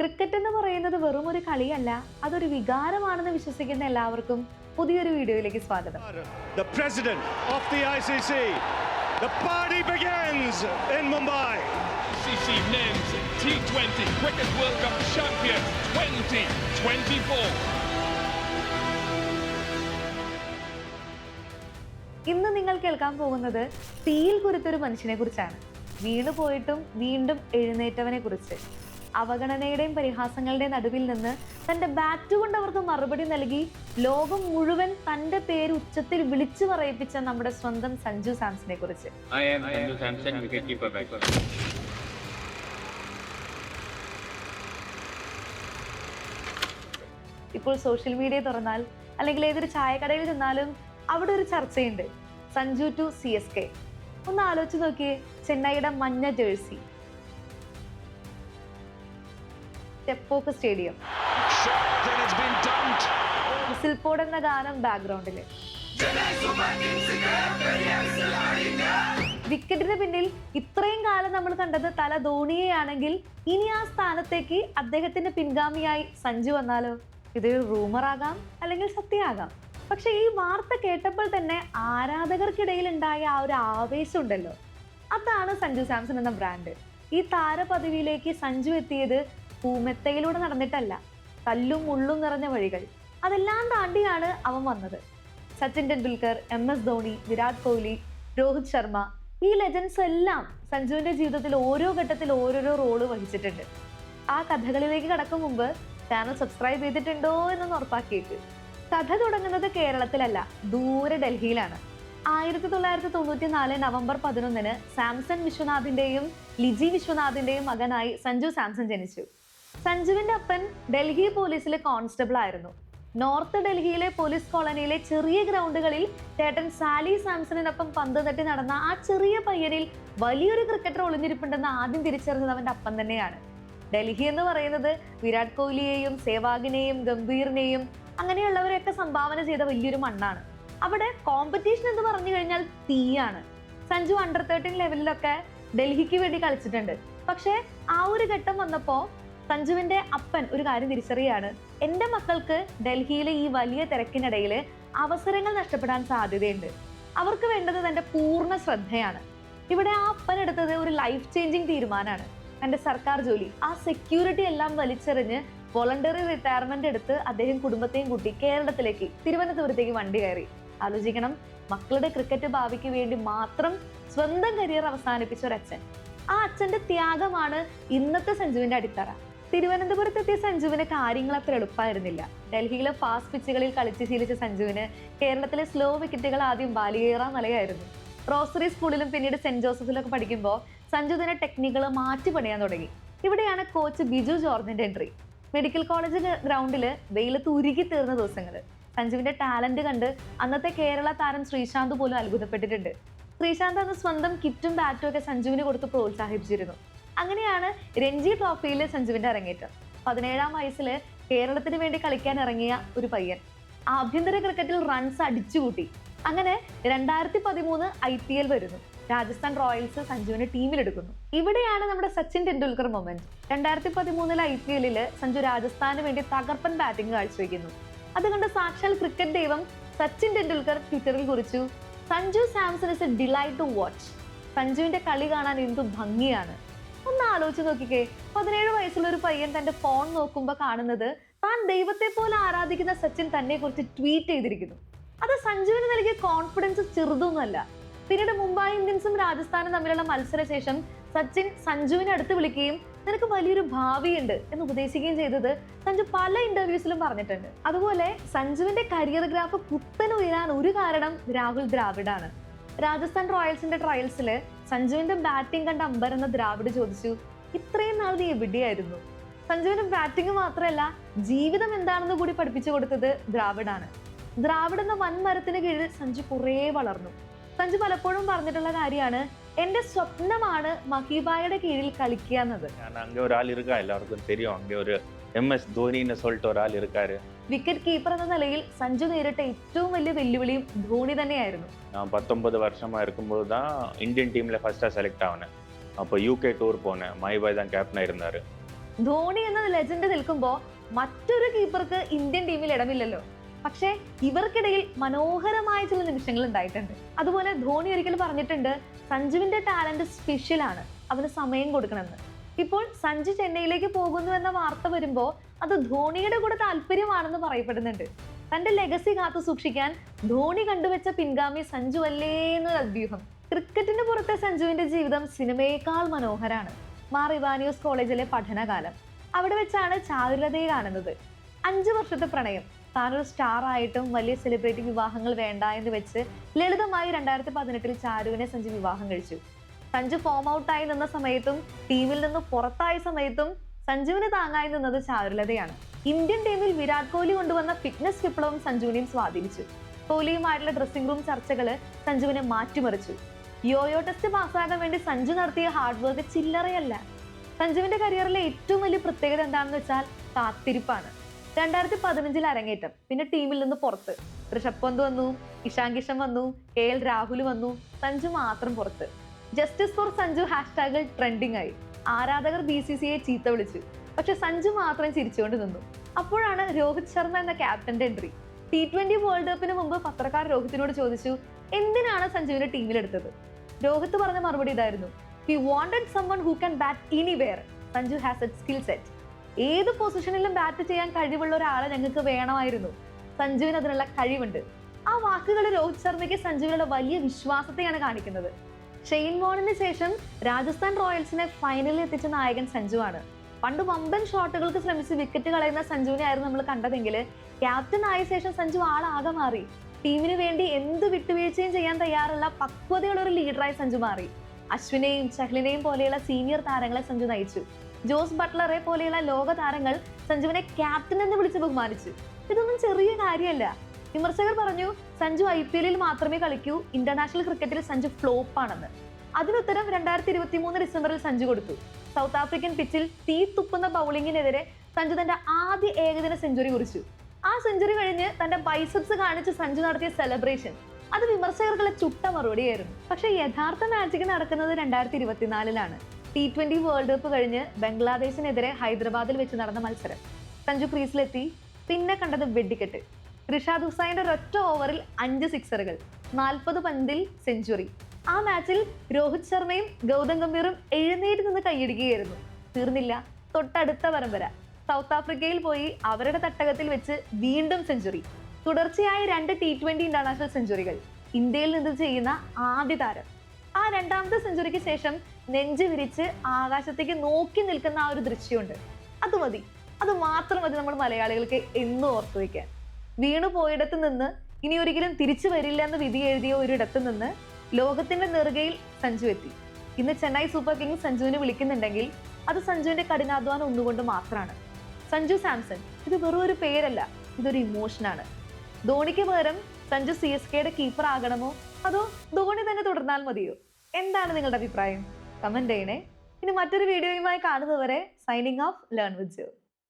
Cricket എന്ന് പറയുന്നത് വെറും ഒരു കളിയല്ല അതൊരു വികാരമാണെന്ന് വിശ്വസിക്കുന്ന എല്ലാവർക്കും പുതിയൊരു വീഡിയോയിലേക്ക് സ്വാഗതം the president of the ICC. The party begins in Mumbai. ICC Men's T20 Cricket World Cup champions 2024. ഇന്ന് നിങ്ങൾ കേൾക്കാൻ പോകുന്നത് തീയിൽ കുരുത്തൊരു മനുഷ്യനെ കുറിച്ചാണ് വീണു പോയിട്ടും വീണ്ടും എഴുന്നേറ്റവനെ കുറിച്ച് അവഗണനയുടെയും പരിഹാസങ്ങളുടെയും നടുവിൽ നിന്ന് തന്റെ ബാറ്റ് കൊണ്ട് അവർക്ക് മറുപടി നൽകി ലോകം മുഴുവൻ തന്റെ പേര് ഉച്ചത്തിൽ വിളിച്ചു പറയിപ്പിച്ച നമ്മുടെ സ്വന്തം സഞ്ജു സാംസനെ കുറിച്ച്. ഇപ്പോൾ സോഷ്യൽ മീഡിയ തുറന്നാൽ അല്ലെങ്കിൽ ഏതൊരു ചായക്കടയിൽ നിന്നാലും അവിടെ ഒരു ചർച്ചയുണ്ട്. Sanju to C S K ഒന്ന് ആലോചിച്ച് നോക്കിയേ ചെന്നൈയുടെ മഞ്ഞ ജേഴ്സി ടെപ്പോക്ക് സ്റ്റേഡിയം. dumped. എന്ന ഗാനം ബാക്ക്ഗ്രൗണ്ടിൽ വിക്കറ്റിന് പിന്നിൽ ഇത്രയും കാലം നമ്മൾ കണ്ടത് തല ധോണിയെയാണെങ്കിൽ ഇനി ആ സ്ഥാനത്തേക്ക് അദ്ദേഹത്തിന്റെ പിൻഗാമിയായി സഞ്ജു വന്നാലോ ഇതൊരു റൂമറാകാം അല്ലെങ്കിൽ സത്യമാകാം. പക്ഷെ ഈ വാർത്ത കേട്ടപ്പോൾ തന്നെ ആരാധകർക്കിടയിൽ ഉണ്ടായ ആ ഒരു ആവേശം ഉണ്ടല്ലോ അതാണ് സഞ്ജു സാംസൺ എന്ന ബ്രാൻഡ്. ഈ താരപദവിയിലേക്ക് സഞ്ജു എത്തിയത് പൂമെത്തയിലൂടെ നടന്നിട്ടല്ല കല്ലും മുള്ളും നിറഞ്ഞ വഴികൾ. അതെല്ലാം താണ്ടിയാണ് അവൻ വന്നത്. സച്ചിൻ ടെണ്ടുൽക്കർ എം എസ് ധോണി വിരാട് കോഹ്ലി രോഹിത് ശർമ്മ ഈ ലെജൻസ് എല്ലാം സഞ്ജുവിന്റെ ജീവിതത്തിൽ ഓരോ ഘട്ടത്തിൽ ഓരോരോ റോൾ വഹിച്ചിട്ടുണ്ട്. ആ കഥകളിലേക്ക് കടക്കും മുമ്പ് ചാനൽ സബ്സ്ക്രൈബ് ചെയ്തിട്ടുണ്ടോ എന്നൊന്ന് ഉറപ്പാക്കിയിട്ട് കഥ തുടങ്ങുന്നത് കേരളത്തിലല്ല ദൂരെ ഡൽഹിയിലാണ്. ആയിരത്തി തൊള്ളായിരത്തി തൊണ്ണൂറ്റി നാല് നവംബർ പതിനൊന്നിന് സാംസൺ വിശ്വനാഥിന്റെയും ലിജി വിശ്വനാഥിന്റെയും മകനായി സഞ്ജു സാംസൺ ജനിച്ചു. സഞ്ജുവിന്റെ അപ്പൻ ഡൽഹി പോലീസിലെ കോൺസ്റ്റബിൾ ആയിരുന്നു. നോർത്ത് ഡൽഹിയിലെ പോലീസ് കോളനിയിലെ ചെറിയ ഗ്രൗണ്ടുകളിൽ ചേട്ടൻ സാലി സാംസണിനൊപ്പം പന്ത് തട്ടി നടന്ന ആ ചെറിയ പയ്യനിൽ വലിയൊരു ക്രിക്കറ്റർ ഒളിഞ്ഞിരിപ്പുണ്ടെന്ന് ആദ്യം തിരിച്ചറിഞ്ഞത് അവന്റെ അപ്പൻ തന്നെയാണ്. ഡൽഹി എന്ന് പറയുന്നത് വിരാട് കോഹ്ലിയെയും സേവാഗിനെയും ഗംഭീറിനെയും അങ്ങനെയുള്ളവരെയൊക്കെ സംഭാവന ചെയ്ത വലിയൊരു മണ്ണാണ്. അവിടെ കോമ്പറ്റീഷൻ എന്ന് പറഞ്ഞു കഴിഞ്ഞാൽ തീയാണ്. സഞ്ജു അണ്ടർ തേർട്ടീൻ ലെവലിലൊക്കെ ഡൽഹിക്ക് വേണ്ടി കളിച്ചിട്ടുണ്ട്. പക്ഷേ ആ ഒരു ഘട്ടം വന്നപ്പോ സഞ്ജുവിന്റെ അപ്പൻ ഒരു കാര്യം തിരിച്ചറിയാണ്. എന്റെ മക്കൾക്ക് ഡൽഹിയിലെ ഈ വലിയ തിരക്കിനിടയിൽ അവസരങ്ങൾ നഷ്ടപ്പെടാൻ സാധ്യതയുണ്ട്. അവർക്ക് വേണ്ടത് തന്റെ പൂർണ ശ്രദ്ധയാണ്. ഇവിടെ ആ അപ്പൻ എടുത്തത് ഒരു ലൈഫ് ചേഞ്ചിങ് തീരുമാനമാണ്. തന്റെ സർക്കാർ ജോലി ആ സെക്യൂരിറ്റി എല്ലാം വലിച്ചെറിഞ്ഞ് വോളണ്ടറി റിട്ടയർമെന്റ് എടുത്ത് അദ്ദേഹം കുടുംബത്തെയും കൂട്ടി കേരളത്തിലേക്ക് തിരുവനന്തപുരത്തേക്ക് വണ്ടി കയറി. ആലോചിക്കണം മക്കളുടെ ക്രിക്കറ്റ് ഭാവിക്ക് വേണ്ടി മാത്രം സ്വന്തം കരിയർ അവസാനിപ്പിച്ച ഒരു അച്ഛൻ. ആ അച്ഛന്റെ ത്യാഗമാണ് ഇന്നത്തെ സഞ്ജുവിന്റെ അടിത്തറ. തിരുവനന്തപുരത്തെത്തിയ സഞ്ജുവിന് കാര്യങ്ങൾ അത്ര എളുപ്പമായിരുന്നില്ല. ഡൽഹിയിലെ ഫാസ്റ്റ് പിച്ചുകളിൽ കളിച്ച് ശീലിച്ച സഞ്ജുവിന് കേരളത്തിലെ സ്ലോ വിക്കറ്റുകൾ ആദ്യം ബാലികേറ നിലയായിരുന്നു റോസറി സ്കൂളിലും പിന്നീട് സെന്റ് ജോസഫിലൊക്കെ പഠിക്കുമ്പോൾ സഞ്ജു തന്നെ ടെക്നിക്കുകൾ മാറ്റി പണിയാൻ തുടങ്ങി. ഇവിടെയാണ് കോച്ച് ബിജു ജോർജിന്റെ എൻട്രി മെഡിക്കൽ കോളേജ് ഗ്രൗണ്ടിൽ വെയിലത്ത് ഉരുകി തീർന്ന ദിവസങ്ങൾ. സഞ്ജുവിന്റെ ടാലന്റ് കണ്ട് അന്നത്തെ കേരള താരം ശ്രീശാന്ത് പോലും അത്ഭുതപ്പെട്ടിട്ടുണ്ട്. ശ്രീശാന്ത് അന്ന് സ്വന്തം കിറ്റും ബാറ്റും ഒക്കെ സഞ്ജുവിന് കൊടുത്ത് പ്രോത്സാഹിപ്പിച്ചിരുന്നു. അങ്ങനെയാണ് രഞ്ജി ട്രോഫിയിൽ സഞ്ജുവിന്റെ അരങ്ങേറ്റം. പതിനേഴാം വയസ്സിൽ കേരളത്തിന് വേണ്ടി കളിക്കാൻ ഇറങ്ങിയ ഒരു പയ്യൻ. ആഭ്യന്തര ക്രിക്കറ്റിൽ റൺസ് അടിച്ചുകൂട്ടി. അങ്ങനെ രണ്ടായിരത്തി പതിമൂന്ന് ഐ പി എൽ വരുന്നു. രാജസ്ഥാൻ റോയൽസ് സഞ്ജുവിനെ ടീമിലെടുക്കുന്നു. ഇവിടെയാണ് നമ്മുടെ സച്ചിൻ ടെണ്ടുൽക്കർ മൊമെന്റ് രണ്ടായിരത്തി പതിമൂന്നിലെ ഐ പി എല്ലിൽ സഞ്ജു രാജസ്ഥാന് വേണ്ടി തകർപ്പൻ ബാറ്റിംഗ് കാഴ്ചവെക്കുന്നു. അതുകൊണ്ട് സാക്ഷാൽ ക്രിക്കറ്റ് ദൈവം സച്ചിൻ ടെണ്ടുൽക്കർ ട്വിറ്ററിൽ കുറിച്ചു. Sanju Samson is a delight to watch സഞ്ജുവിന്റെ കളി കാണാൻ എന്തു ഭംഗിയാണ്. ഒന്ന് ആലോചിച്ച് നോക്കിക്കേ. പതിനേഴ് വയസ്സുള്ള ഒരു പയ്യൻ തന്റെ ഫോൺ നോക്കുമ്പോൾ കാണുന്നത് താൻ ദൈവത്തെ പോലെ ആരാധിക്കുന്ന സച്ചിൻ തന്നെ കുറിച്ച് ട്വീറ്റ് ചെയ്തിരിക്കുന്നു. അത് സഞ്ജുവിന് നൽകിയ കോൺഫിഡൻസ് ചെറുതൊന്നുമല്ല. പിന്നീട് മുംബൈ ഇന്ത്യൻസും രാജസ്ഥാനും തമ്മിലുള്ള മത്സരശേഷം സച്ചിൻ സഞ്ജുവിനെ അടുത്ത് വിളിക്കുകയും നിനക്ക് വലിയൊരു ഭാവിയുണ്ട് എന്ന് ഉപദേശിക്കുകയും ചെയ്തത് സഞ്ജു പല ഇന്റർവ്യൂസിലും പറഞ്ഞിട്ടുണ്ട്. അതുപോലെ സഞ്ജുവിന്റെ കരിയർ ഗ്രാഫ് കുത്തനെ ഉയരാൻ ഒരു കാരണം രാഹുൽ ദ്രാവിഡാണ്. രാജസ്ഥാൻ റോയൽസിന്റെ ട്രയൽസിൽ സഞ്ജുവിന്റെ ബാറ്റിംഗ് കണ്ട അമ്പരെന്ന ദ്രാവിഡ് ചോദിച്ചു ഇത്രയും നാൾ നീ എവിടെയായിരുന്നു? സഞ്ജുവിന്റെ ബാറ്റിംഗ് മാത്രമല്ല ജീവിതം എന്താണെന്ന് കൂടി പഠിപ്പിച്ചു കൊടുത്തത് ദ്രാവിഡാണ്. ദ്രാവിഡ് എന്ന വൻമരത്തിന് കീഴിൽ സഞ്ജു കുറേ വളർന്നു. സഞ്ജു പലപ്പോഴും പറഞ്ഞിട്ടുള്ള കാര്യമാണ് എന്റെ സ്വപ്നമാണ് മഹീബായുടെ കീഴിൽ കളിക്കുക എന്നത്. എല്ലാവർക്കും തെരും അങ്ങനെ ഒരു இருக்கா எல்லாருக்கும் தெரியும் அங்க ஒரு எம்எஸ் தோனின்னு சொல்லிட்டு ஒரு ஆள் இருக்காரு വിക്കറ്റ് കീപ്പർ എന്ന നിലയിൽ സഞ്ജു നേരിട്ട ഏറ്റവും വലിയ വെല്ലുവിളിയും ധോണി തന്നെയായിരുന്നു நான் பத்தொன்பது வருஷமா இருக்கும்போது தான் இந்தியன் டீம்ல ஃபர்ஸ்டா செலக்ட் ஆனேன் அப்போ யூகே டூர் போனேன் மைபாய் தான் கேப்டனா இருந்தாரு ധോണി എന്ന ലെജൻഡ് നിൽക്കുമ്പോൾ മറ്റൊരു കീപ്പർക്ക് ഇന്ത്യൻ ടീമിൽ ഇടമില്ലല്ലോ പക്ഷേ ഇവർക്കിടയിൽ മനോഹരമായ ചില നിമിഷങ്ങൾ ഉണ്ടായിട്ടുണ്ട് അതുപോലെ ധോണി ഒരിക്കൽ പറഞ്ഞിട്ടുണ്ട് സഞ്ജുവിന്റെ ടാലന്റ് സ്പെഷ്യൽ ആണ് അവന് സമയം കൊടുക്കണമെന്ന് ഇപ്പോൾ സഞ്ജു ചെന്നൈയിലേക്ക് പോകുന്നു എന്ന വാർത്ത വരുമ്പോൾ അത് ധോണിയുടെ കൂടെ താല്പര്യമാണെന്ന് പറയപ്പെടുന്നുണ്ട്. തന്റെ ലെഗസി കാത്തു സൂക്ഷിക്കാൻ ധോണി കണ്ടുവച്ച പിൻഗാമി സഞ്ജു അല്ലേ എന്നൊരു അഭ്യൂഹം ക്രിക്കറ്റിന് പുറത്തെ സഞ്ജുവിന്റെ ജീവിതം സിനിമയേക്കാൾ മനോഹരാണ്. മാർ ഇവാനിയോസ് കോളേജിലെ പഠനകാലം. അവിടെ വെച്ചാണ് ചാരുലതയെ കാണുന്നത്. അഞ്ചു വർഷത്തെ പ്രണയം. താനൊരു സ്റ്റാർ ആയിട്ടും വലിയ സെലിബ്രിറ്റി വിവാഹങ്ങൾ വേണ്ട എന്ന് വെച്ച് ലളിതമായി രണ്ടായിരത്തി പതിനെട്ടിൽ ചാരുവിനെ സഞ്ജു വിവാഹം കഴിച്ചു. സഞ്ജു ഫോം ഔട്ട് ആയി നിന്ന സമയത്തും ടീമിൽ നിന്ന് പുറത്തായ സമയത്തും സഞ്ജുവിന് താങ്ങായി നിന്നത് ചാരുലതയാണ്. ഇന്ത്യൻ ടീമിൽ വിരാട് കോഹ്ലി കൊണ്ടുവന്ന ഫിറ്റ്നസ് വിപ്ലവം സഞ്ജുവിനെയും സ്വാധീനിച്ചു. കോഹ്ലിയുമായിട്ടുള്ള ഡ്രസ്സിംഗ് റൂം ചർച്ചകൾ സഞ്ജുവിനെ മാറ്റിമറിച്ചു. യോയോ ടെസ്റ്റ് പാസ്സാകാൻ വേണ്ടി സഞ്ജു നടത്തിയ ഹാർഡ് വർക്ക് ചില്ലറയല്ല. സഞ്ജുവിന്റെ കരിയറിലെ ഏറ്റവും വലിയ പ്രത്യേകത എന്താണെന്ന് വെച്ചാൽ കാത്തിരിപ്പാണ്. രണ്ടായിരത്തി പതിനഞ്ചിൽ അരങ്ങേറ്റം പിന്നെ ടീമിൽ നിന്ന് പുറത്ത്. ഋഷഭ് പന്ത് വന്നു ഇഷാൻ കിഷൻ വന്നു കെ എൽ രാഹുൽ വന്നു സഞ്ജു മാത്രം പുറത്ത്. ജസ്റ്റിസ് ഫോർ സഞ്ജു ഹാഷ്ടാഗിൽ ട്രെൻഡിങ് ആയി. ആരാധകർ ബി സി സി ഐ ചീത്ത വിളിച്ചു. പക്ഷെ സഞ്ജു മാത്രം ചിരിച്ചുകൊണ്ട് നിന്നു. അപ്പോഴാണ് രോഹിത് ശർമ്മ എന്ന ക്യാപ്റ്റന്റെ എൻട്രി ടി ട്വന്റി വേൾഡ് കപ്പിന് മുമ്പ് പത്രക്കാർ രോഹിത്തിനോട് ചോദിച്ചു എന്തിനാണ് സഞ്ജുവിനെ ടീമിലെടുത്തത് രോഹിത് പറഞ്ഞ മറുപടി ഇതായിരുന്നു. We wanted someone who can bat anywhere Sanju has a skill set ഏത് പൊസിഷനിലും ബാറ്റ് ചെയ്യാൻ കഴിവുള്ള ഒരാളെ ഞങ്ങൾക്ക് വേണമായിരുന്നു. സഞ്ജുവിന് അതിനുള്ള കഴിവുണ്ട്. ആ വാക്കുകൾ രോഹിത് ശർമ്മയ്ക്ക് സഞ്ജുവിനുള്ള വലിയ വിശ്വാസത്തെയാണ് കാണിക്കുന്നത്. ഷെയ്ൻ വോണിന് ശേഷം രാജസ്ഥാൻ റോയൽസിനെ ഫൈനലിൽ എത്തിച്ച നായകൻ സഞ്ജു ആണ് പണ്ട് വമ്പൻ ഷോട്ടുകൾക്ക് ശ്രമിച്ച് വിക്കറ്റ് കളയുന്ന സഞ്ജുവിനെ ആയിരുന്നു നമ്മൾ കണ്ടതെങ്കിൽ ക്യാപ്റ്റൻ ആയ ശേഷം സഞ്ജു ആളാകെ മാറി. ടീമിന് വേണ്ടി എന്ത് വിട്ടുവീഴ്ചയും ചെയ്യാൻ തയ്യാറുള്ള പക്വതയുള്ള ഒരു ലീഡറായി സഞ്ജു മാറി. അശ്വിനെയും ചഹ്ലിനെയും പോലെയുള്ള സീനിയർ താരങ്ങളെ സഞ്ജു നയിച്ചു. ജോസ് ബട്ട്ലറെ പോലെയുള്ള ലോക താരങ്ങൾ സഞ്ജുവിനെ ക്യാപ്റ്റൻ എന്ന് വിളിച്ച് ബഹുമാനിച്ചു. ഇതൊന്നും ചെറിയ കാര്യമല്ല. വിമർശകർ പറഞ്ഞു സഞ്ജു ഐ പി എല്ലിൽ മാത്രമേ കളിക്കൂ ഇന്റർനാഷണൽ ക്രിക്കറ്റിൽ സഞ്ജു ഫ്ലോപ്പ് ആണെന്ന്. അതിനുത്തരം രണ്ടായിരത്തി ഇരുപത്തി മൂന്ന് ഡിസംബറിൽ സഞ്ജു കൊടുത്തു. സൗത്ത് ആഫ്രിക്കൻ പിച്ചിൽ തീ തുപ്പുന്ന ബൗളിങ്ങിനെതിരെ സഞ്ജു തന്റെ ആദ്യ ഏകദിന സെഞ്ചുറി കുറിച്ചു. ആ സെഞ്ചുറി കഴിഞ്ഞ് തന്റെ ബൈസപ്സ് കാണിച്ച് സഞ്ജു നടത്തിയ സെലിബ്രേഷൻ അത് വിമർശകർക്കുള്ള ചുട്ട മറുപടിയായിരുന്നു. പക്ഷെ യഥാർത്ഥ മാജിക് നടക്കുന്നത് രണ്ടായിരത്തി ഇരുപത്തിനാലിലാണ് ടി ട്വന്റി വേൾഡ് കപ്പ് കഴിഞ്ഞ് ബംഗ്ലാദേശിനെതിരെ ഹൈദരാബാദിൽ വെച്ച് നടന്ന മത്സരം. സഞ്ജു ക്രീസിലെത്തി പിന്നെ കണ്ടത് വെടിക്കെട്ട്. റിഷാദ് ഹുസൈന്റെ ഒരൊറ്റ ഓവറിൽ അഞ്ച് സിക്സറുകൾ നാൽപ്പത് പന്തിൽ സെഞ്ചുറി. ആ മാച്ചിൽ രോഹിത് ശർമ്മയും ഗൗതം ഗംഭീറും എഴുന്നേറ്റ് നിന്ന് കൈയിടുകയായിരുന്നു. തീർന്നില്ല തൊട്ടടുത്ത പരമ്പര. സൗത്ത് ആഫ്രിക്കയിൽ പോയി അവരുടെ തട്ടകത്തിൽ വെച്ച് വീണ്ടും സെഞ്ചുറി. തുടർച്ചയായ രണ്ട് ടി ട്വന്റി ഇന്റർനാഷണൽ സെഞ്ചുറികൾ ഇന്ത്യയിൽ നിന്ന് ചെയ്യുന്ന ആദ്യ താരം. ആ രണ്ടാമത്തെ സെഞ്ചുറിക്ക് ശേഷം നെഞ്ച് വിരിച്ച് ആകാശത്തേക്ക് നോക്കി നിൽക്കുന്ന ആ ഒരു ദൃശ്യമുണ്ട്. അത് മതി അത് മാത്രം മതി നമ്മൾ മലയാളികൾക്ക് എന്നും ഓർത്തു വയ്ക്കാൻ. വീണു പോയിടത്ത് നിന്ന് ഇനി ഒരിക്കലും തിരിച്ചു വരില്ല എന്ന് വിധി എഴുതിയ ഒരിടത്ത് നിന്ന് ലോകത്തിന്റെ നെറുകയിൽ സഞ്ജു എത്തി. ഇന്ന് ചെന്നൈ സൂപ്പർ കിങ്സ് സഞ്ജുവിനെ വിളിക്കുന്നുണ്ടെങ്കിൽ അത് സഞ്ജുവിന്റെ കഠിനാധ്വാനം ഒന്നുകൊണ്ട് മാത്രമാണ് സഞ്ജു സാംസൺ ഇത് വെറും ഒരു പേരല്ല ഇതൊരു ഇമോഷനാണ് ധോണിക്ക് പകരം സഞ്ജു സി എസ് കെയുടെ കീപ്പർ ആകണമോ? അതോ ധോണി തന്നെ തുടർന്നാൽ മതിയോ? എന്താണ് നിങ്ങളുടെ അഭിപ്രായം? കമന്റ് ചെയ്യണേ. ഇനി മറ്റൊരു വീഡിയോയുമായി കാണുന്നവരെ signing off learn with Jo